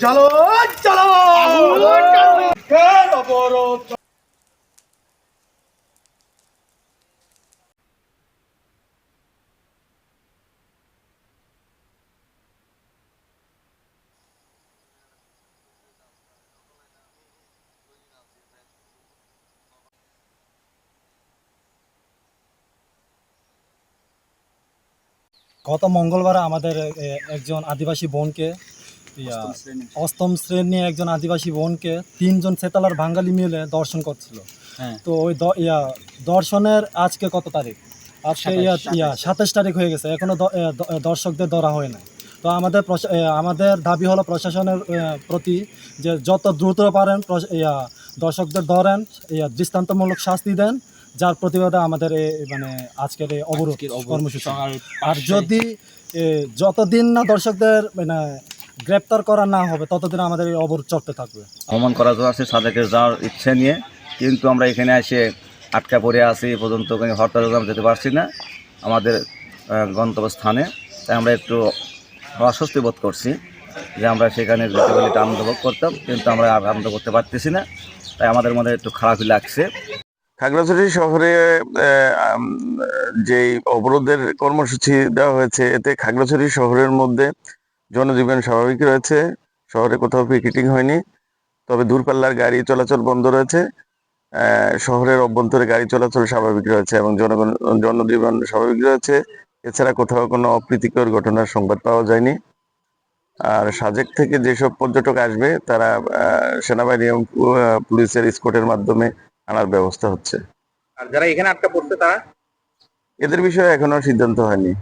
চলো চলো কেন অবরোধ গত মঙ্গলবার আমাদের একজন আদিবাসী বোনকে ইয়া, অষ্টম শ্রেণি একজন আদিবাসী বোনকে তিনজন সেতালার বাঙালি মিলে দর্শন করছিল। হ্যাঁ। তো ওই ইয়া দর্শনের আজকে কত তারিখ? আজকে ইয়া ইয়া সাতাশ। তারিখ হয়ে গেছে। এখনও দর্শকদের ধরা হয় না তো আমাদের আমাদের দাবি হলো প্রশাসনের প্রতি যে যত দ্রুত পারেন ইয়া দর্শকদের ধরেন ইয়া দৃষ্টান্তমূলক শাস্তি দেন। যার প্রতিবাদে আমাদের এই মানে আজকের এই অবরোধ কর্মসূচি। আর যদি যতদিন না দর্শকদের মানে গ্রেপ্তার করা না হবে ততদিন আমাদের এই অবরোধ চলতে থাকবে। ভ্রমণ করার জন্য আসছি সাদেকে যাওয়ার ইচ্ছে নিয়ে কিন্তু আমরা এখানে এসে আটকা পড়ে আছি এ পর্যন্ত হরতাল আমরা যেতে পারছি না আমাদের গন্তব্যস্থানে। তাই আমরা একটু অস্বস্তি বোধ করছি যে আমরা সেখানে যেতে গেলে একটু আনন্দ ভোগ করতাম কিন্তু আমরা আর আনন্দ করতে পারতেছি না। তাই আমাদের মধ্যে একটু খারাপই লাগছে। খাগড়াছড়ি শহরে যেই অবরোধের কর্মসূচি দেওয়া হয়েছে, এতে খাগড়াছড়ি শহরের মধ্যে জনজীবন স্বাভাবিক রয়েছে। শহরে কোথাও পিকেটিং হয়নি, তবে দূরপাল্লার গাড়ি চলাচল বন্ধ রয়েছে। শহরের অভ্যন্তরে গাড়ি চলাচল স্বাভাবিক রয়েছে এবং জনগণ, জনজীবন স্বাভাবিক রয়েছে। এছাড়া কোথাও কোনো অপ্রীতিকর ঘটনার সংবাদ পাওয়া যায়নি। আর সাজেক থেকে যেসব পর্যটক আসবে, তারা সেনাবাহিনী এবং পুলিশের স্কোটের মাধ্যমে আনার ব্যবস্থা হচ্ছে। আর যারা এখানে আটকা পড়ছে তারা? এদের বিষয়ে এখনও সিদ্ধান্ত হয়নি।